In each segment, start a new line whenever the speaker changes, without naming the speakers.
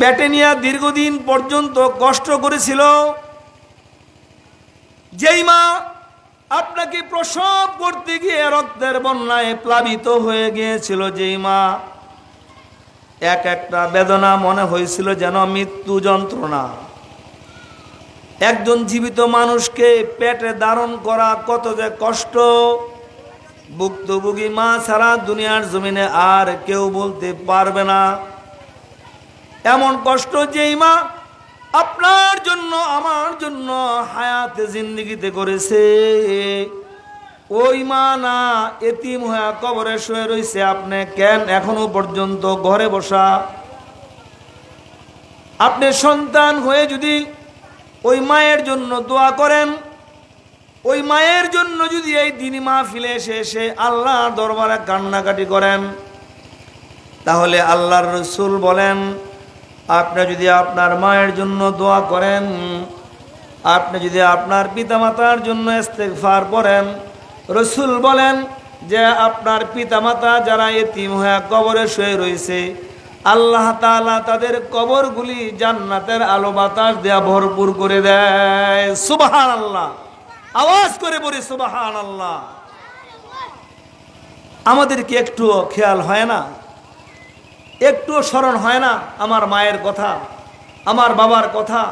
পেটে নিয়ে দীর্ঘদিন পর্যন্ত কষ্ট করেছিল। যেই মা আপনাকে প্রসব করতে গিয়ে রক্তের বন্যায় প্লাবিত হয়ে গিয়েছিল, যেই মা এক একটা বেদনা মনে হয়েছিল যেন মৃত্যু যন্ত্রণা। একজন জীবিত মানুষকে পেটে ধারণ করা কত যে কষ্ট। ভুক্তভোগী মা ছাড়া দুনিয়ার জমিনে আর কেউ বলতে পারবে না। এমন কষ্ট যেই মা আপনার জন্য, আমার জন্য হায়াতে জিন্দিগিতে করেছে। ওই মা না, এতিম হয়ে কবরে শুয়ে রয়েছে আপনি কেন এখনও পর্যন্ত ঘরে বসা? আপনি সন্তান হয়ে যদি ওই মায়ের জন্য দোয়া করেন, ওই মায়ের জন্য যদি এই দিন মাহফিলে এসে এসে আল্লাহর দরবারে কান্নাকাটি করেন, তাহলে আল্লাহর রসুল বলেন আপনি যদি আপনার মায়ের জন্য দোয়া করেন, আপনি যদি আপনার পিতামাতার জন্য ইস্তেগফার করেন রসুল বলেন যে আপনার পিতামাতা যারা এতিম হয়ে কবরে শুয়ে রয়েছে, আল্লাহ তাআলা তাদের কবরগুলি জান্নাতের আলো বাতাস দেয়া ভরপুর করে দেয়। সুবাহান আল্লাহ আওয়াজ করে বলি সুবাহান আল্লাহ আমাদের কি একটু খেয়াল হয় না? একটুও স্মরণ হয় না আমার মায়ের কথা, আমার বাবার কথা।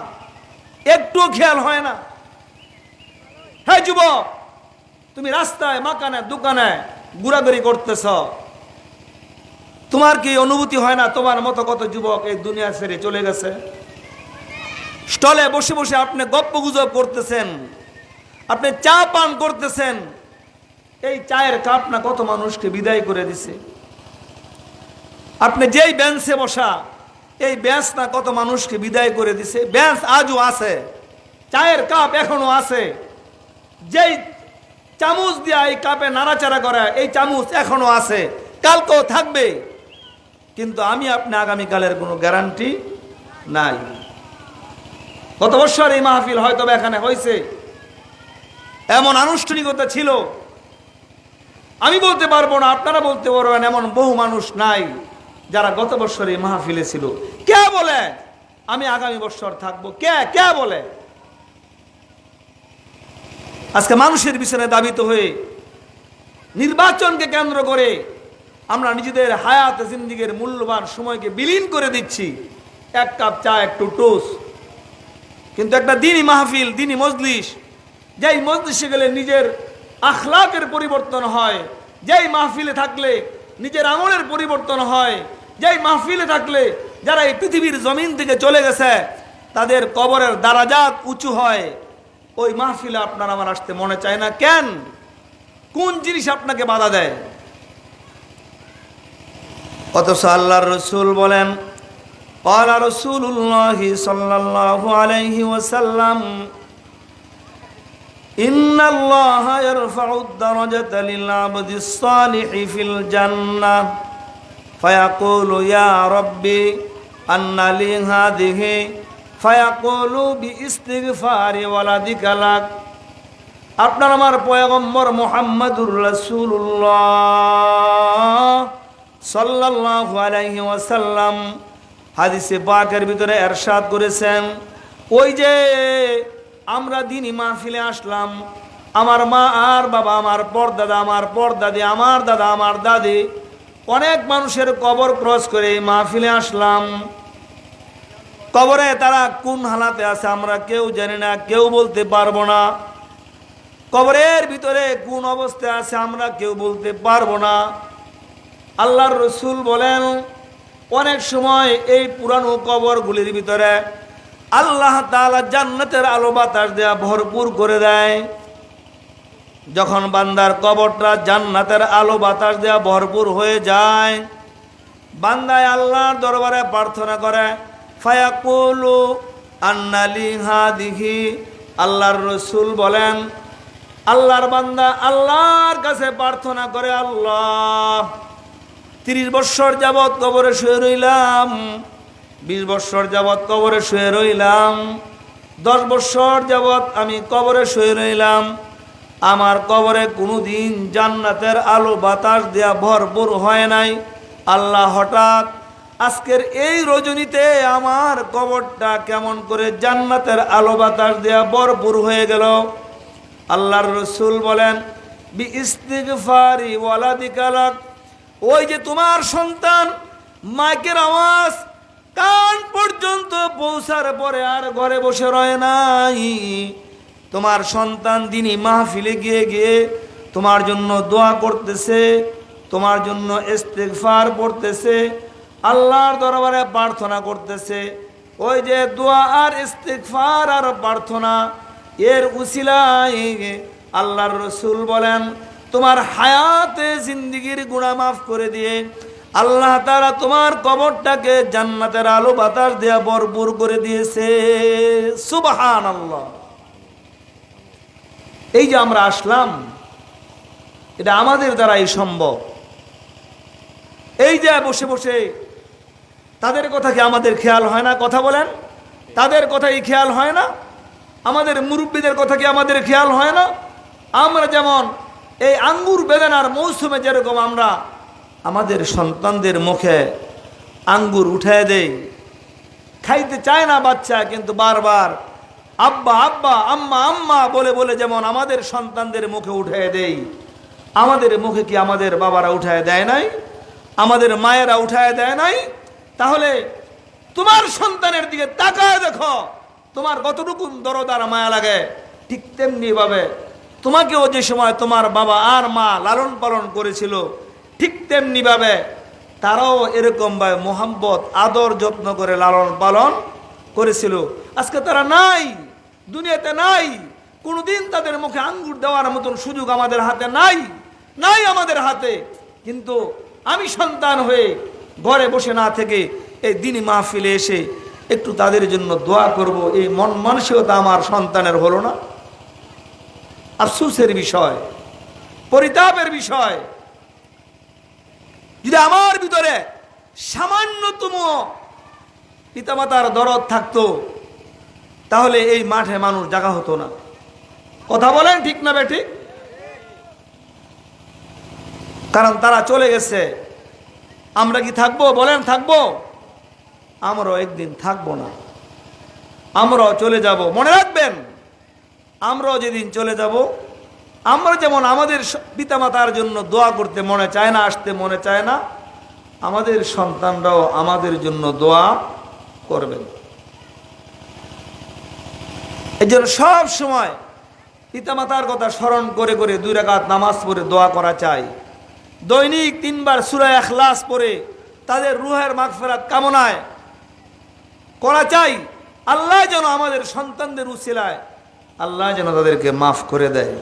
একটু খেয়াল হয় না। হ্যাঁ যুবক, তুমি রাস্তায়, মাকানে, দোকানে ঘোরাঘুরি করতেছ। তোমার কি অনুভূতি হয় না তোমার মতো কত যুবক এই দুনিয়া ছেড়ে চলে গেছে? স্টলে বসে বসে আপনি গপ্প গুজব করতেছেন, আপনি চা পান করতেছেন। এই চায়ের কাপ না কত মানুষকে বিদায় করে দিছে? আপনি যেই বেঞ্চে বসা, এই বেঞ্চ না কত মানুষকে বিদায় করে দিছে, বেঞ্চ আজও আছে, চায়ের কাপ এখনও আছে। যেই চামচ দিয়া এই কাপে নাড়াচাড়া করা, এই চামচ এখনও আছে, কালকেও থাকবে। কিন্তু আমি আপনি আগামীকালের কোনো গ্যারান্টি নাই। গত বছর এই মাহফিল হয়তো এখানে হয়েছে। এমন আনুষ্ঠানিকতা ছিল। আমি বলতে পারব না, আপনারা বলতে পারবেন, এমন বহু মানুষ নাই। যারা গত বছর এই মাহফিলে ছিল, কে বলে? আমি আগামী বছর থাকব। কে? কে বলে? আজকে মানুষের পিছনে দাবিত হয়ে নির্বাচনকে কেন্দ্র করে আমরা নিজেদের হায়াত, জিন্দিগির মূল্যবান সময়কে বিলীন করে দিচ্ছি। এক কাপ চা, একটু টোস কিন্তু একটা দিনই মাহফিল, দিনই মজলিস। যেই মজলিসে গেলে নিজের আখলাকের পরিবর্তন হয়। যেই মাহফিলে থাকলে নিজের আমলের পরিবর্তন হয়। যেই মাহফিলে থাকলে যারা এই পৃথিবীর জমিন থেকে চলে গেছে তাদের কবরের দারাজাত উঁচু হয় ওই মাহফিলে আপনার আমার আসতে মনে চায় না কেন কোন জিনিস আপনাকে বাধা দেয় অথচ আল্লাহর রসুল বলেন قال رسول الله صلى الله عليه وسلم إن الله يرفع الدرجة للعبد الصالح في الجنة فيقول يا ربي أن لي هذه فيقول باستغفار ولدك لك আপনার আমার পয়গম্বর মোহাম্মদুর রাসূলুল্লাহ সাল্লাল্লাহু আলাইহি ওয়াসাল্লাম হাদিসে পাকের ভিতরে এরশাদ করেছেন ওই যে আমরা দিনই মাহফিলে আসলাম আমার মা আর বাবা আমার পরদাদা আমার পরদাদি আমার দাদা আমার দাদি অনেক মানুষের কবর ক্রস করে মাহফিলে আসলাম। কবরে তারা কোন হালাতে আছে আমরা কেউ জানি না, কেউ বলতে পারব না। কবরের ভিতরে কোন অবস্থায় আছে আমরা কেউ বলতে পারব না। আল্লাহর রসুল বলেন, অনেক সময় এই পুরানো কবরগুলির ভিতরে আল্লাহ তালা জান্নাতের আলো বাতাস দেয়া ভরপুর করে দেয়। যখন বান্দার কবরটা জান্নাতের আলো বাতাস দেয়া ভরপুর হয়ে যায়, বান্দায় আল্লাহর দরবারে প্রার্থনা করে, ফায়াকুলু আন্নালি হা দিঘি আল্লাহর রসুল বলেন, আল্লাহর বান্দা আল্লাহর কাছে প্রার্থনা করে, আল্লাহ, তিরিশ বৎসর যাবৎ কবরে শুয়ে রইলাম, বিশ বৎসর যাবৎ কবরে শুয়ে রইলাম, দশ বৎসর যাবৎ আমি কবরে শুয়ে রইলাম। আমার কবরে কোনো দিন জান্নাতের আলো বাতাস দেয়া ভরপুর হয় নাই। আল্লাহ হঠাৎ আজকের এই রজনীতে আমার কবরটা কেমন করে জান্নাতের আলো বাতাস দেয়া ভরপুর হয়ে গেল। আল্লাহর রসুল বলেন, বি ওই যে তোমার সন্তান মাইকের আওয়াজ কান পর্যন্ত পৌঁছার পরে আর ঘরে বসে রয় নাই। তোমার সন্তান দিনই মাহফিলে গিয়ে গিয়ে তোমার জন্য দোয়া করতেছে, তোমার জন্য ইস্তেগফার পড়তেছে, আল্লাহর দরবারে প্রার্থনা করতেছে, ওই যে দোয়া আর ইস্তেগফার আর প্রার্থনা, এর উসিলায় আল্লাহর রসুল বলেন, তোমার হায়াতে জিন্দিগির গুণা মাফ করে দিয়ে আল্লাহ তারা তোমার কবরটাকে জান্নাতের আলো বাতাস দেয়া ভরপুর করে দিয়েছে। সুবাহান আল্লাহ এই যে আমরা আসলাম, এটা আমাদের দ্বারাই সম্ভব। এই যে বসে বসে, তাদের কথা কি আমাদের খেয়াল হয় না কথা বলেন? তাদের কথাই খেয়াল হয় না? আমাদের মুরব্বীদের কথা কি আমাদের খেয়াল হয় না? আমরা যেমন এই আঙ্গুর বেদানার মৌসুমে যেরকম আমরা আমাদের সন্তানদের মুখে আঙ্গুর উঠায় দেই, খাইতে চায় না বাচ্চা, কিন্তু বারবার আব্বা আব্বা, আম্মা আম্মা বলে বলে যেমন আমাদের সন্তানদের মুখে উঠায় দেই, আমাদের মুখে কি আমাদের বাবারা উঠায় দেয় নাই? আমাদের মায়েরা উঠায় দেয় নাই? তাহলে তোমার সন্তানের দিকে তাকায় দেখো, তোমার কতটুকু দরদার মায়া লাগে? ঠিক তেমনি ভাবে তোমাকেও যে সময় তোমার বাবা আর মা লালন পালন করেছিল, ঠিক তেমনি ভাবে তারাও এরকম ভাবে মোহাম্মত, আদর, যত্ন করে লালন পালন করেছিল। আজকে তারা নাই। দুনিয়াতে নাই। কোনোদিন তাদের মুখে আঙ্গুর দেওয়ার মতন সুযোগ আমাদের হাতে নাই। নাই আমাদের হাতে। কিন্তু আমি সন্তান হয়ে ঘরে বসে না থেকে এই দিনই মাহফিলে এসে একটু তাদের জন্য দোয়া করব। এই মন মানসিকতা আমার সন্তানের হলো না। আফসুসের বিষয়, পরিতাপের বিষয়। যদি আমার ভিতরে সামান্যতম পিতামাতার দরদ থাকতো তাহলে এই মাঠে মানুষ জাগা হতো না। কথা বলেন ঠিক না বেঠিক? কারণ তারা চলে গেছে। আমরা কি থাকব? বলেন থাকব। আমরাও একদিন থাকব না। আমরাও চলে যাব। মনে রাখবেন, আমরাও যেদিন চলে যাব, আমরা যেমন আমাদের পিতামাতার জন্য দোয়া করতে মনে চায় না, আসতে মনে চায় না, আমাদের সন্তানরাও আমাদের জন্য দোয়া করবেন। এই জন্য সব সময় পিতামাতার কথা স্মরণ করে করে দুই রাকাত নামাজ পড়ে দোয়া করা চাই। দৈনিক তিনবার সুরা এখলাস পড়ে তাদের রুহের মাগফেরাত কামনায় করা চাই। আল্লাহ যেন আমাদের সন্তানদের উচিলায় আল্লাহ যেন তাদেরকে মাফ করে দেয়।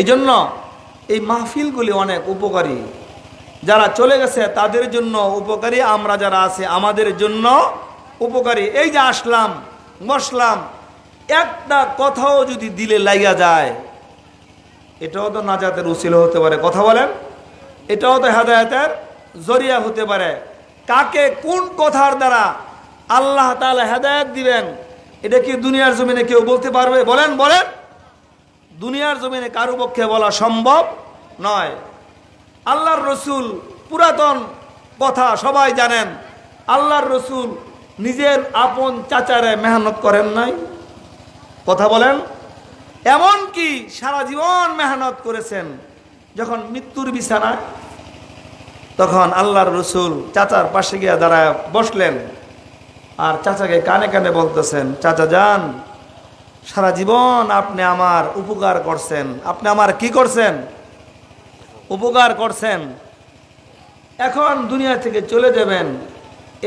এই জন্য এই মাহফিলগুলি অনেক উপকারী। যারা চলে গেছে তাদের জন্য উপকারী, আমরা যারা আছে আমাদের জন্য উপকারী। এই যে আসলাম, বসলাম একটা কথাও যদি দিলে লাইগা যায়, এটাও তো নাজাতের উচিল হতে পারে। কথা বলেন, এটাও তো হেদায়তের জরিয়া হতে পারে। কাকে কোন কথার দ্বারা আল্লাহ তাআলা হেদায়ত দিবেন, এটা কি দুনিয়ার জমিনে কেউ বলতে পারবে? বলেন বলেন। দুনিয়ার জমিনে কারও পক্ষে বলা সম্ভব নয়। আল্লাহর রসুল পুরাতন কথা সবাই জানেন। আল্লাহর রসুল নিজের আপন চাচারে মেহনত করেন নাই। কথা বলেন। এমন কি সারা জীবন মেহনত করেছেন, যখন মৃত্যুর বিছানায়, তখন আল্লাহর রসুল চাচার পাশে গিয়ে দাঁড়ায় বসলেন আর চাচাকে কানে কানে বলতেছেন, চাচা যান, সারা জীবন আপনি আমার উপকার করছেন। আপনি আমার কি করছেন? উপকার করছেন, এখন দুনিয়া থেকে চলে যাবেন।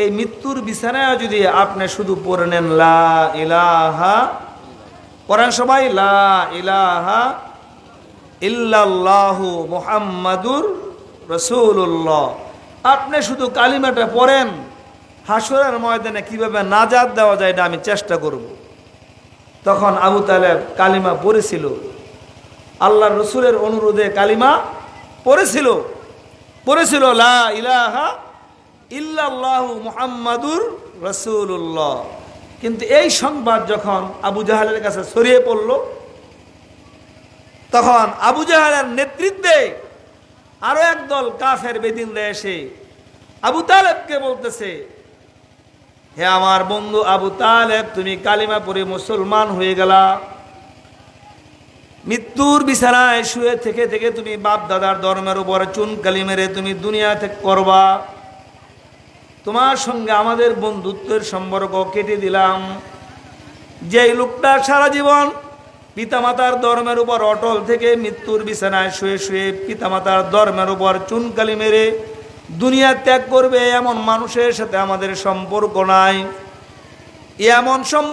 এই মৃত্যুর বিছানায় যদি আপনি শুধু পড়ে নেন, লা ইলাহা পড়েন সবাই, লা ইলাহা ইল্লাল্লাহু মুহাম্মাদুর রসুল্লাহ আপনি শুধু কালিমাটা পড়েন হাসরের ময়দানে কীভাবে নাজাদ দেওয়া যায় এটা আমি চেষ্টা করব। তখন আবু তালেব কালিমা পড়েছিল। আল্লাহ রসুলের অনুরোধে কালিমা পড়েছিল। পড়েছিল, লা ইলাহা ইল্লাল্লাহু মুহাম্মাদুর রসুল্লাহ কিন্তু এই সংবাদ যখন আবু জাহালের কাছে ছড়িয়ে পড়ল, তখন আবু জাহালের নেতৃত্বে আরও একদল কাফের বেদিনরা এসে আবু তালেবকে বলতেছে, হে আমার বন্ধু আবু তালেব, তুমি কালিমা পরে মুসলমান হয়ে গেলা। মৃত্যুর বিছানায় শুয়ে থেকে থেকে তুমি বাপ দাদার ধর্মের উপর চুন কালি মেরে তুমি দুনিয়া থেকে করবা। তোমার সঙ্গে আমাদের বন্ধুত্বের সম্পর্ক কেটে দিলাম। যেই লোকটা সারা জীবন পিতামাতার ধর্মের উপর অটল থেকে মৃত্যুর বিছানায় শুয়ে শুয়ে পিতামাতার ধর্মের উপর চুনকালি মেরে দুনিয়া ত্যাগ করবে, এমন মানুষের সাথে আমাদের সম্পর্ক নাই। এমন সম্পর্ক